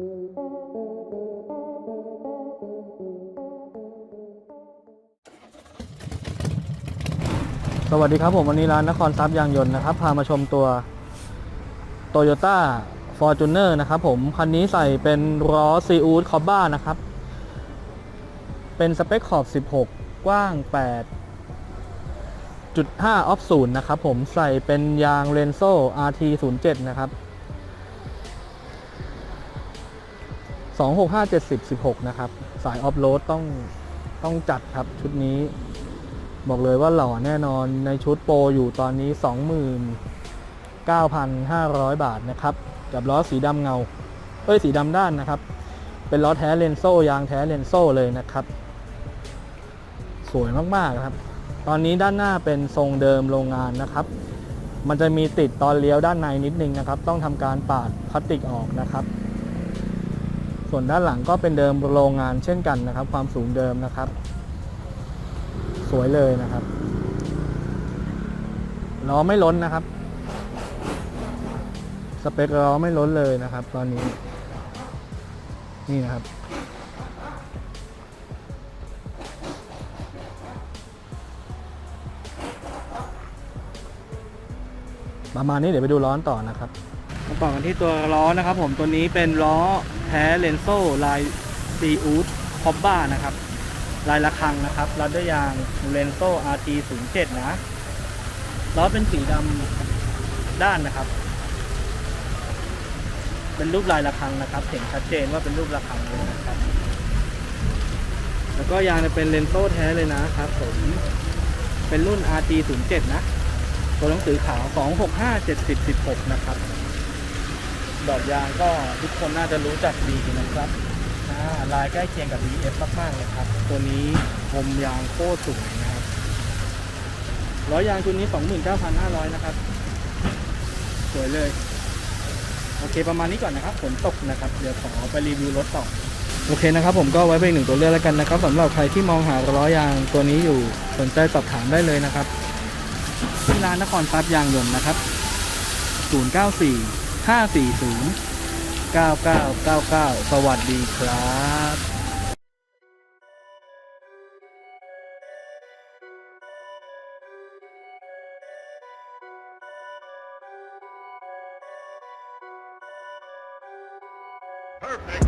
สวัสดีครับผมวันนี้ร้านนครทรัพย์ยางยนต์นะครับ พามาชมตัว Toyota Fortuner นะครับผม คันนี้ใส่เป็นล้อซีอูดคอบบ้านะครับ เป็นสเปคขอบ 16 กว้าง 8.5 ออฟศูนย์นะครับผมใส่เป็นยางเรนโซ RT 07 นะครับ 265 70 16 นะครับ สายออฟโรดต้องต้องจัดครับชุดนี้ บอกเลยว่าหล่อแน่นอนในชุดโปรอยู่ตอนนี้ 29,500 บาทนะครับ กับล้อสีดำเงา เอ้ยสีดำด้านนะครับ เป็นล้อแท้เลนโซ่ยางแท้เลนโซ่เลยนะครับ สวยมากๆครับ ตอนนี้ด้านหน้าเป็นทรงเดิมโรงงานนะครับ มันจะมีติดตอนเลี้ยวด้านในนิดนึงนะครับ ต้องทำการปาดพลาสติกออกนะครับ ส่วนด้านหลังก็เป็นเดิมโรงงานเช่นกันนะครับ ความสูงเดิมนะครับ สวยเลยนะครับล้อไม่ล้นนะครับ สเปคล้อไม่ล้นเลยนะครับ ตอนนี้ นี่นะครับ ประมาณนี้เดี๋ยวไปดูล้อต่อนะครับ มาต่อกันที่ตัวล้อนะครับ ผมตัวนี้เป็นล้อแท้เลนโซ่ลายซีอูดคอบบ้านะครับ ลายระคังนะครับรัดด้วยยางเรนโซ่ RT 0 7นย์เจ็ดนะล้อเป็นสีดำด้านนะครับ เป็นรูปลายระคังนะครับเห็นชัดเจนว่าเป็นรูประคังเลยนะครับ แล้วก็ยางเนี่ยเป็นเรนโซ่แท้เลยนะครับผมเป็นรุ่น RT 0 7 นะ ตัวหนังสือขาว 265 70 16 นะครับ ดอกยางก็ทุกคนน่าจะรู้จักดีนะครับลายใกล้เคียงกับ BF มากๆเลยครับ ตัวนี้คมยางโคตรสวยนะครับล้อยางตัวนี้ 29,500 นะครับ สวยเลย โอเคประมาณนี้ก่อนนะครับฝนตกนะครับ เดี๋ยวขอไปรีวิวรถต่อ โอเคนะครับ ผมก็ไว้เป็นหนึ่งตัวเลือกแล้วกันนะครับสำหรับใครที่มองหาล้อยางตัวนี้อยู่สนใจสอบถามได้เลยนะครับที่ร้านนครทรัพย์ยางยนต์นะครับ 094 540 9999 สวัสดีครับ Perfect.